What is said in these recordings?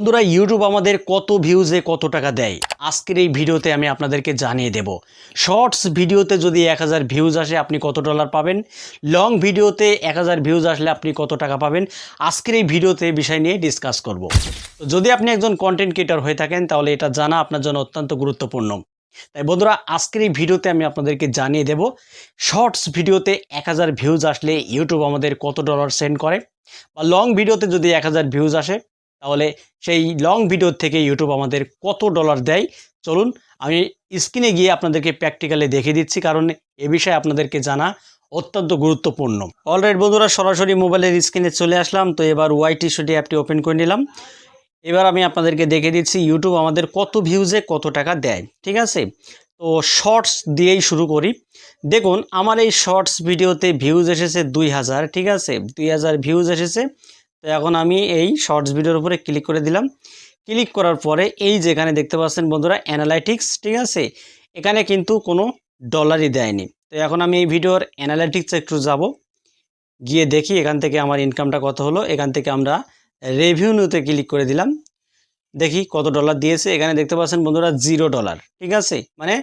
বন্ধুরা ইউটিউব আমাদের কত ভিউজে কত টাকা দেয়? আজকের এই ভিডিওতে আমি আপনাদেরকে জানিয়ে দেব। শর্টস ভিডিওতে যদি এক হাজার ভিউজ আসে, আপনি কত ডলার পাবেন? লং ভিডিওতে এক হাজার ভিউজ আসলে আপনি কত টাকা পাবেন? আজকের এই ভিডিওতে বিষয় নিয়ে ডিসকাস করব। যদি আপনি একজন কন্টেন্ট ক্রিয়েটর হয়ে থাকেন, তাহলে এটা জানা আপনার জন্য অত্যন্ত গুরুত্বপূর্ণ। তাই বন্ধুরা, আজকের এই ভিডিওতে আমি আপনাদেরকে জানিয়ে দেব শর্টস ভিডিওতে এক হাজার ভিউজ আসলে ইউটিউব আমাদের কত ডলার সেন্ড করে? বা লং ভিডিওতে যদি এক হাজার ভিউজ আসে তাহলে সেই লং ভিডিও থেকে ইউটিউব আমাদের কত ডলার দেয়? চলুন, আমি স্ক্রিনে গিয়ে আপনাদেরকে প্র্যাকটিক্যালি দেখে দিচ্ছি, কারণ এ বিষয়ে আপনাদেরকে জানা অত্যন্ত গুরুত্বপূর্ণ। অলরাইট বন্ধুরা, সরাসরি মোবাইলের স্ক্রিনে চলে আসলাম, তো এবার ওয়াইটি শুটি অ্যাপটি ওপেন করে নিলাম। এবার আমি আপনাদেরকে দেখে দিচ্ছি ইউটিউব আমাদের কত ভিউজে কত টাকা দেয়, ঠিক আছে? তো শর্টস দিয়েই শুরু করি। দেখুন, আমার এই শর্টস ভিডিওতে ভিউজ এসেছে দুই হাজার, ঠিক আছে? দুই হাজার ভিউজ এসেছে। তো এখন আমি এই শর্টস ভিডিওর উপরে ক্লিক করে দিলাম। ক্লিক করার পরে এই যেখানে দেখতে পাচ্ছেন বন্ধুরা অ্যানালাইটিক্স ঠিক আছে? এখানে কিন্তু কোনো ডলারই দেয়নি। তো এখন আমি এই ভিডিওর অ্যানালাইটিক্স একটু যাব। গিয়ে দেখি এখান থেকে আমার ইনকামটা কত হলো। এখান থেকে আমরা রেভিনিউতে ক্লিক করে দিলাম। দেখি কত ডলার দিয়েছে। এখানে দেখতে পাচ্ছেন বন্ধুরা জিরো ডলার ঠিক আছে? মানে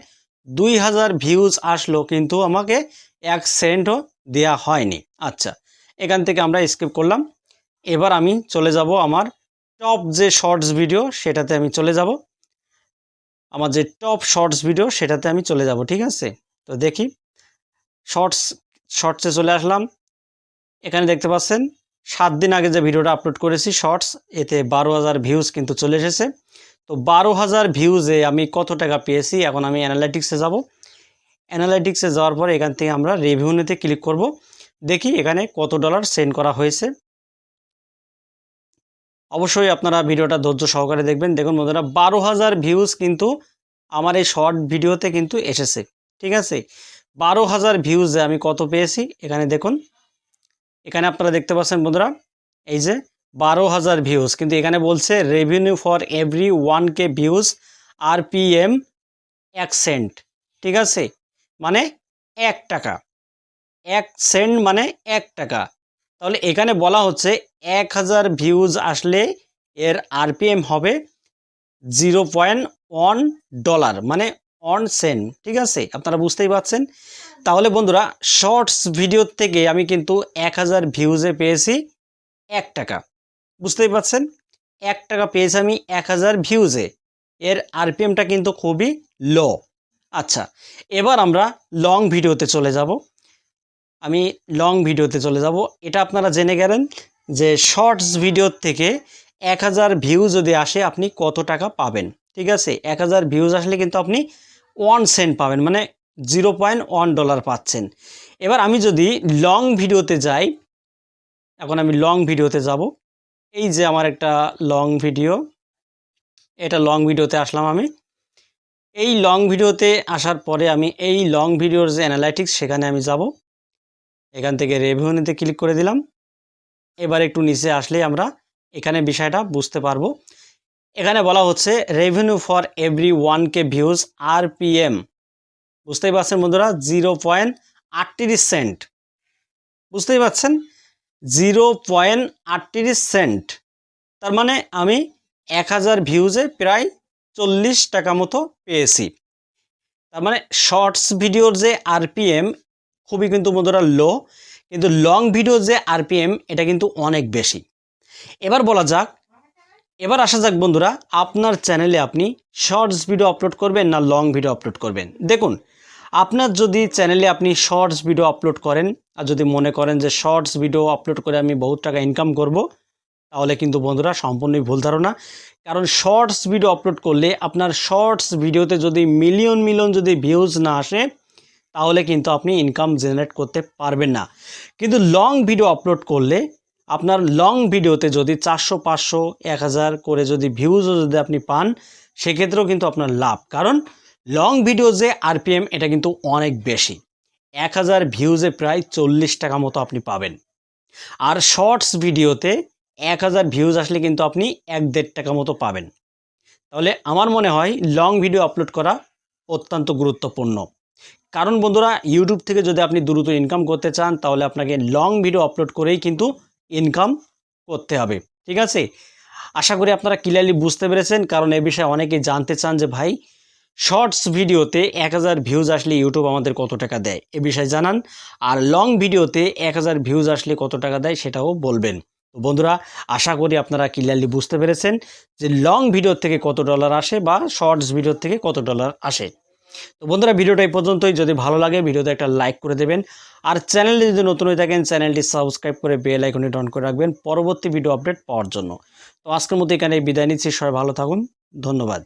দুই হাজার ভিউজ আসলো, কিন্তু আমাকে এক সেন্টও দেওয়া হয়নি। আচ্ছা এখান থেকে আমরা স্কিপ করলাম। এবার আমি চলে যাব আমার টপ যে শর্টস ভিডিও সেটাতে আমি চলে যাব। আমার যে টপ শর্টস ভিডিও সেটাতে আমি চলে যাব, ঠিক আছে? তো দেখি শর্টস শর্টসে চলে আসলাম। এখানে দেখতে পাচ্ছেন, সাত দিন আগে যে ভিডিওটা আপলোড করেছি শর্টস এতে বারো হাজার ভিউজ কিন্তু চলে এসেছে। তো বারো হাজার ভিউজে আমি কত টাকা পেয়েছি, এখন আমি অ্যানালাইটিক্সে যাব। অ্যানালাইটিক্সে যাওয়ার পরে এখান থেকে আমরা রেভিনিউতে ক্লিক করব। দেখি এখানে কত ডলার সেন্ড করা হয়েছে। অবশ্যই আপনারা ভিডিওটা ধৈর্য সহকারে দেখবেন। দেখুন বন্ধুরা, বারো হাজার ভিউজ কিন্তু আমার এই শর্ট ভিডিওতে কিন্তু এসেছে, ঠিক আছে? বারো হাজার ভিউজে আমি কত পেয়েছি? এখানে দেখুন, এখানে আপনারা দেখতে পাচ্ছেন বন্ধুরা, এই যে বারো হাজার ভিউজ কিন্তু এখানে বলছে revenue for every one K views R P M এক সেন্ট ঠিক আছে? মানে এক টাকা, এক সেন্ট মানে এক টাকা। তাহলে এখানে বলা হচ্ছে এক হাজার ভিউজ আসলে এর আরপিএম হবে জিরো পয়েন্ট ডলার মানে অন সেন ঠিক আছে? আপনারা বুঝতেই পারছেন? তাহলে বন্ধুরা শর্টস ভিডিও থেকে আমি কিন্তু এক হাজার ভিউজে পেয়েছি এক টাকা। বুঝতেই পারছেন? এক টাকা পেয়েছি আমি এক হাজার ভিউজে এর আরপিএমটা কিন্তু খুবই লো আচ্ছা এবার আমরা লং ভিডিওতে চলে যাব। আমি লং ভিডিওতে চলে যাব। এটা আপনারা জেনে গেলেন যে শর্টস ভিডিওর থেকে এক হাজার ভিউ যদি আসে, আপনি কত টাকা পাবেন? ঠিক আছে? এক হাজার ভিউজ আসলে কিন্তু আপনি ওয়ান সেন্ট পাবেন মানে জিরো পয়েন্ট ওয়ান ডলার পাচ্ছেন। এবার আমি যদি লং ভিডিওতে যাই, এখন আমি লং ভিডিওতে যাব। এই যে আমার একটা লং ভিডিও এটা লং ভিডিওতে আসলাম আমি। এই লং ভিডিওতে আসার পরে আমি এই লং ভিডিওর যে অ্যানালাইটিক্স সেখানে আমি যাব। এখান থেকে রেভিনিউতে ক্লিক করে দিলাম। এবার একটু নিচে আসলেই আমরা এখানে বিষয়টা বুঝতে পারব। এখানে বলা হচ্ছে revenue for every one K views R P M বুঝতেই পারছেন বন্ধুরা? জিরো পয়েন্ট আটত্রিশ সেন্ট বুঝতেই পারছেন? জিরো পয়েন্ট আটত্রিশ সেন্ট তার মানে আমি এক হাজার ভিউজে প্রায় চল্লিশ টাকা মতো পেয়েছি। তার মানে শর্টস ভিডিওর যে আরপিএম খুবই কিন্তু বন্ধুরা লো কিন্তু লং ভিডিও যে আরপিএম এটা কিন্তু অনেক বেশি। এবার বলা যাক, এবার আসা যাক বন্ধুরা, আপনার চ্যানেলে আপনি শর্টস ভিডিও আপলোড করবেন না লং ভিডিও আপলোড করবেন? দেখুন, আপনার যদি চ্যানেলে আপনি শর্টস ভিডিও আপলোড করেন, আর যদি মনে করেন যে শর্টস ভিডিও আপলোড করে আমি বহুত টাকা ইনকাম করব, তাহলে কিন্তু বন্ধুরা সম্পূর্ণই ভুল ধারণা। কারণ শর্টস ভিডিও আপলোড করলে আপনার শর্টস ভিডিওতে যদি মিলিয়ন মিলিয়ন যদি ভিউজ না আসে তাহলে কিন্তু আপনি ইনকাম জেনারেট করতে পারবেন না। কিন্তু লং ভিডিও আপলোড করলে আপনার লং ভিডিওতে যদি চারশো, পাঁচশো, এক হাজার করে যদি ভিউজও যদি আপনি পান, সেক্ষেত্রেও কিন্তু আপনার লাভ। কারণ লং ভিডিও যে আরপিএম এটা কিন্তু অনেক বেশি। এক হাজার ভিউজে প্রায় চল্লিশ টাকা মতো আপনি পাবেন। আর শর্টস ভিডিওতে এক হাজার ভিউজ আসলে কিন্তু আপনি এক দেড় টাকা মতো পাবেন। তাহলে আমার মনে হয় লং ভিডিও আপলোড করা অত্যন্ত গুরুত্বপূর্ণ। কারণ বন্ধুরা ইউটিউব থেকে যদি আপনি দ্রুত ইনকাম করতে চান, তাহলে আপনাকে লং ভিডিও আপলোড করেই কিন্তু ইনকাম করতে হবে। ঠিক আছে? আশা করি আপনারা ক্লিয়ারলি বুঝতে পেরেছেন, কারণ এ বিষয়ে অনেকেই জানতে চান যে, ভাই শর্টস ভিডিওতে এক হাজার ভিউজ আসলে ইউটিউব আমাদের কত টাকা দেয়? এ বিষয়ে জানান। আর লং ভিডিওতে এক হাজার ভিউজ আসলে কত টাকা দেয় সেটাও বলবেন। তো বন্ধুরা, আশা করি আপনারা ক্লিয়ারলি বুঝতে পেরেছেন যে লং ভিডিও থেকে কত ডলার আসে বা শর্টস ভিডিও থেকে কত ডলার আসে। তো বন্ধুরা, ভিডিওটা এই পর্যন্তই। যদি ভালো লাগে, ভিডিওতে একটা লাইক করে দেবেন। আর চ্যানেলে যদি নতুন হয়ে থাকেন, চ্যানেলটি সাবস্ক্রাইব করে বেল আইকনটি ডন করে রাখবেন পরবর্তী ভিডিও আপডেট পাওয়ার জন্য। তো আজকের মতো এখানে বিদায় নিচ্ছি। সবাই ভালো থাকুন। ধন্যবাদ।